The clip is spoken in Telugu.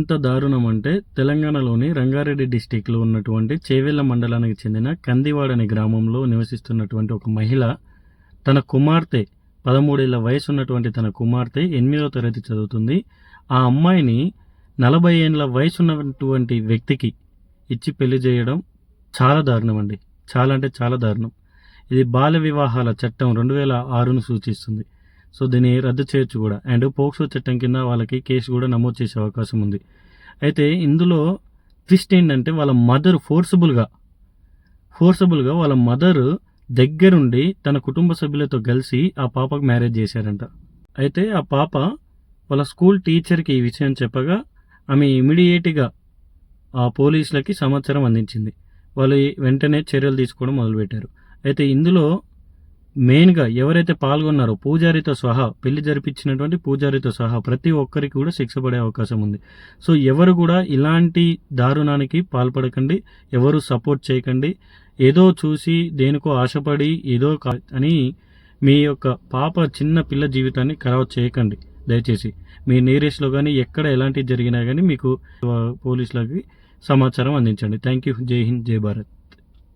ఎంత దారుణం అంటే తెలంగాణలోని రంగారెడ్డి డిస్టిక్లో ఉన్నటువంటి చేవెళ్ళ మండలానికి చెందిన కందివాడ అనే గ్రామంలో నివసిస్తున్నటువంటి ఒక మహిళ తన కుమార్తె పదమూడేళ్ళ వయసు ఉన్నటువంటి తన కుమార్తె ఎనిమిదో తరగతి చదువుతుంది. ఆ అమ్మాయిని నలభై ఏళ్ళ వయసు ఉన్నటువంటి వ్యక్తికి ఇచ్చి పెళ్ళి చేయడం చాలా దారుణం అండి చాలా అంటే చాలా దారుణం. ఇది బాల్య వివాహాల చట్టం రెండు వేల ఆరును సూచిస్తుంది. సో దీన్ని రద్దు చేయొచ్చు కూడా. అండ్ పోక్సో చట్టం కింద వాళ్ళకి కేసు కూడా నమోదు చేసే అవకాశం ఉంది. అయితే ఇందులో ట్విస్ట్ ఏంటంటే వాళ్ళ మదర్ ఫోర్సబుల్గా ఫోర్సబుల్గా వాళ్ళ మదర్ దగ్గరుండి తన కుటుంబ సభ్యులతో కలిసి ఆ పాపకు మ్యారేజ్ చేశారంట. అయితే ఆ పాప వాళ్ళ స్కూల్ టీచర్కి ఈ విషయం చెప్పగా ఆమె ఇమీడియట్గా ఆ పోలీసులకి సమాచారం అందించింది. వాళ్ళు వెంటనే చర్యలు తీసుకోవడం మొదలుపెట్టారు. అయితే ఇందులో మెయిన్గా ఎవరైతే పాల్గొన్నారో పూజారితో సహా పెళ్ళి జరిపించినటువంటి పూజారితో సహా ప్రతి ఒక్కరికి కూడా శిక్ష పడే అవకాశం ఉంది. సో ఎవరు కూడా ఇలాంటి దారుణానికి పాల్పడకండి. ఎవరు సపోర్ట్ చేయకండి. ఏదో చూసి దేనికో ఆశపడి ఏదో కా- అని మీ యొక్క పాప చిన్న పిల్ల జీవితాన్ని ఖరాబ్ చేయకండి. దయచేసి మీ నేరేస్లో కానీ ఎక్కడ ఎలాంటివి జరిగినా కానీ మీకు పోలీసులకి సమాచారం అందించండి. Thank you. జై హింద్ జై భారత్.